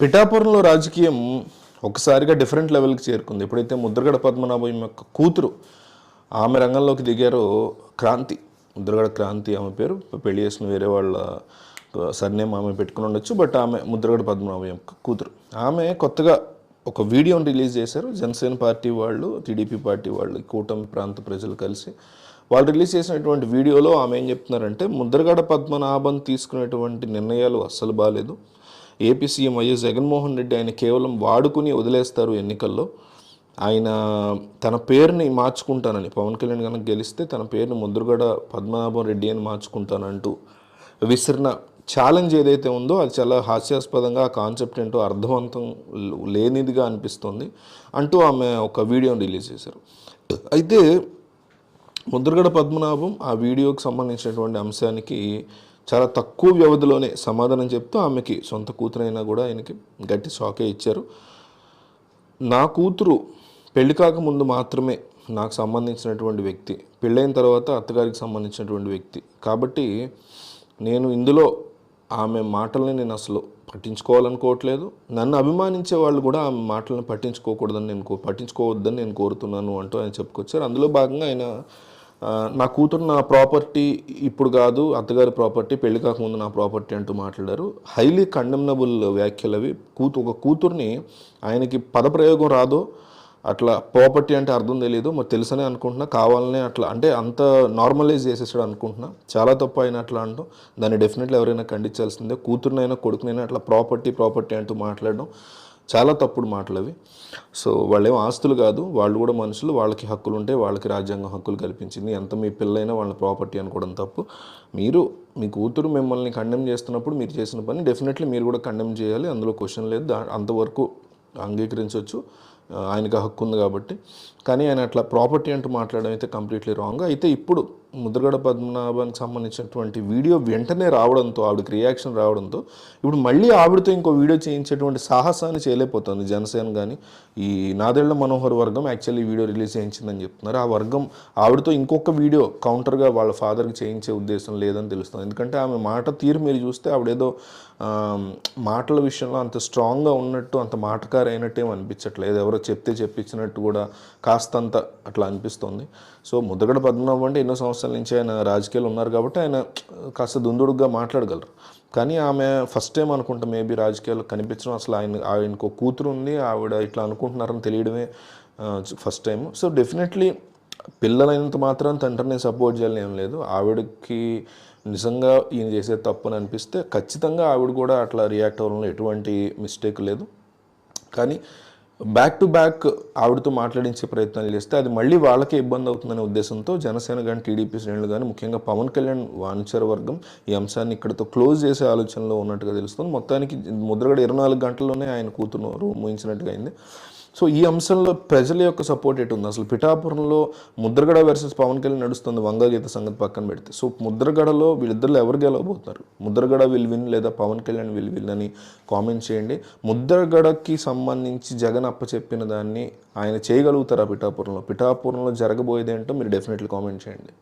పిఠాపురంలో రాజకీయం ఒకసారిగా డిఫరెంట్ లెవెల్కి చేరుకుంది. ఎప్పుడైతే ముద్రగడ పద్మనాభం యొక్క కూతురు ఆమె రంగంలోకి దిగారో క్రాంతి ముద్రగడ క్రాంతి ఆమె పేరు పెళ్ళి చేసిన వేరే వాళ్ళ సర్నేమ్ ఆమె పెట్టుకుని ఉండొచ్చు బట్ ఆమె ముద్రగడ పద్మనాభం యొక్క కూతురు. ఆమె కొత్తగా ఒక వీడియోని రిలీజ్ చేశారు. జనసేన పార్టీ వాళ్ళు టీడీపీ పార్టీ వాళ్ళు కూటమి ప్రాంత ప్రజలు కలిసి వాళ్ళు రిలీజ్ చేసినటువంటి వీడియోలో ఆమె ఏం చెప్తున్నారంటే ముద్రగడ పద్మనాభం తీసుకునేటువంటి నిర్ణయాలు అస్సలు బాగాలేదు AP CM YS Jaganmohan Reddy ఆయన కేవలం వాడుకుని వదిలేస్తారు ఎన్నికల్లో. ఆయన తన పేరుని మార్చుకుంటానని పవన్ కళ్యాణ్ కనుక గెలిస్తే తన పేరుని ముద్రగడ పద్మనాభం రెడ్డి అని మార్చుకుంటానంటూ విసిరిన ఛాలెంజ్ ఏదైతే ఉందో అది చాలా హాస్యాస్పదంగా ఆ కాన్సెప్ట్ ఏంటో అర్థవంతం లేనిదిగా అనిపిస్తుంది అంటూ ఆమె ఒక వీడియోని రిలీజ్ చేశారు. అయితే ముద్రగడ పద్మనాభం ఆ వీడియోకి సంబంధించినటువంటి అంశానికి చాలా తక్కువ వ్యవధిలోనే సమాధానం చెప్తూ ఆమెకి సొంత కూతురైనా కూడా ఆయనకి గట్టి షాకే ఇచ్చారు. నా కూతురు పెళ్ళి కాకముందు మాత్రమే నాకు సంబంధించినటువంటి వ్యక్తి పెళ్ళైన తర్వాత అత్తగారికి సంబంధించినటువంటి వ్యక్తి. కాబట్టి నేను ఇందులో ఆమె మాటల్ని నేను అసలు పట్టించుకోవాలనుకోవట్లేదు. నన్ను అభిమానించే వాళ్ళు కూడా ఆమె మాటలను పట్టించుకోకూడదని నేను కో- పట్టించుకోవద్దని నేను కోరుతున్నాను అంటూ ఆయన చెప్పుకొచ్చారు. అందులో భాగంగా ఆయన నా కూతురు నా ప్రాపర్టీ ఇప్పుడు కాదు అత్తగారి ప్రాపర్టీ పెళ్ళి కాకముందు నా ప్రాపర్టీ అంటూ మాట్లాడారు. హైలీ కండెమ్నబుల్ వ్యాఖ్యలు అవి. కూతు ఒక కూతుర్ని ఆయనకి పదప్రయోగం రాదో అట్లా ప్రాపర్టీ అంటే అర్థం తెలియదు మరి తెలుసనే అనుకుంటున్నా కావాలనే అట్లా అంటే అంత నార్మలైజ్ చేసేసాడు అనుకుంటున్నా. చాలా తప్పు అయిన అట్లా అంటూ దాన్ని డెఫినెట్లీ ఎవరైనా ఖండించాల్సిందే. కూతురునైనా కొడుకునైనా అట్లా ప్రాపర్టీ ప్రాపర్టీ అంటూ మాట్లాడడం. చాలా తప్పుడు మాటలు అవి సో వాళ్ళేం ఆస్తులు కాదు వాళ్ళు కూడా మనుషులు వాళ్ళకి హక్కులు ఉంటే వాళ్ళకి రాజ్యాంగం హక్కులు కల్పించింది. ఎంత మీ పిల్లైనా వాళ్ళ ప్రాపర్టీ అనుకోవడం తప్పు. మీరు మీ కూతురు మిమ్మల్ని కండెమ్ చేస్తున్నప్పుడు మీరు చేసిన పని డెఫినెట్లీ మీరు కూడా కండెమ్ చేయాలి. అందులో క్వశ్చన్ లేదు. దా అంతవరకు అంగీకరించవచ్చు ఆయనకు హక్కు ఉంది కాబట్టి. కానీ ఆయన అట్లా ప్రాపర్టీ అంటూ మాట్లాడడం అయితే కంప్లీట్లీ రాంగ్. అయితే ఇప్పుడు ముద్రగడ పద్మనాభానికి సంబంధించినటువంటి వీడియో వెంటనే రావడంతో ఆవిడకి రియాక్షన్ రావడంతో ఇప్పుడు మళ్ళీ ఆవిడతో ఇంకో వీడియో చేయించేటువంటి సాహసాన్ని చేయలేకపోతుంది జనసేన కానీ ఈ నాదేళ్ళ మనోహర్ వర్గం యాక్చువల్లీ వీడియో రిలీజ్ చేయించిందని చెప్తున్నారు. ఆ వర్గం ఆవిడతో ఇంకొక వీడియో కౌంటర్గా వాళ్ళ ఫాదర్కి చేయించే ఉద్దేశం లేదని తెలుస్తుంది. ఎందుకంటే ఆమె మాట తీరు మీరు చూస్తే ఆవిడేదో మాటల విషయంలో అంత స్ట్రాంగ్గా ఉన్నట్టు అంత మాటకారు అయినట్టు అనిపించట్లేదు. ఎవరో చెప్తే చెప్పించినట్టు కూడా కాస్తంత అట్లా అనిపిస్తుంది. సో ముద్రగడ పద్మనాభం అంటే ఎన్నో సంవత్సరాలు నుంచి ఆయన రాజకీయాలు ఉన్నారు కాబట్టి ఆయన కాస్త దుందుడుగా మాట్లాడగలరు. కానీ ఆమె ఫస్ట్ టైం అనుకుంటా మేబీ రాజకీయాలు కనిపించడం అసలు ఆయన ఆయనకు ఒక కూతురు ఉంది ఆవిడ ఇట్లా అనుకుంటున్నారని తెలియడమే ఫస్ట్ టైం సో డెఫినెట్లీ పిల్లలైనంత మాత్రం తండ్రిని సపోర్ట్ చేయాలని ఏం లేదు. ఆవిడకి నిజంగా ఈయన చేసే తప్పని అనిపిస్తే ఖచ్చితంగా ఆవిడ కూడా అట్లా రియాక్ట్ అవ్వడంలో ఎటువంటి మిస్టేక్ లేదు. కానీ బ్యాక్ టు బ్యాక్ ఆవిడతో మాట్లాడించే ప్రయత్నాలు చేస్తే అది మళ్ళీ వాళ్ళకే ఇబ్బంది అవుతుందనే ఉద్దేశంతో జనసేన కానీ టీడీపీ శ్రేణులు కానీ ముఖ్యంగా పవన్ కళ్యాణ్ వాణిజ్య వర్గం ఈ అంశాన్ని ఇక్కడతో క్లోజ్ చేసే ఆలోచనలో ఉన్నట్టుగా తెలుస్తుంది. మొత్తానికి ముద్రగడ ఇరవై నాలుగు గంటల్లోనే ఆయన కూతురు రూమ్ ఊహించినట్టుగా అయింది. సో ఈ అంశంలో ప్రజల యొక్క సపోర్ట్ ఎటు ఉంది అసలు పిఠాపురంలో ముద్రగడ వర్సెస్ పవన్ కళ్యాణ్ నడుస్తుంది వంగగీత సంగతి పక్కన పెడితే. సో ముద్రగడలో వీళ్ళిద్దరు ఎవరు గెలవబోతున్నారు? ముద్రగడ విల్ విన్ లేదా పవన్ కళ్యాణ్ విల్ విన్ అని కామెంట్ చేయండి. ముద్రగడకి సంబంధించి జగన్ అప్పచెప్పిన దాన్ని ఆయన చేయగలుగుతారా పిఠాపురంలో? పిఠాపురంలో జరగబోయేది ఏంటో మీరు డెఫినెట్లీ కామెంట్ చేయండి.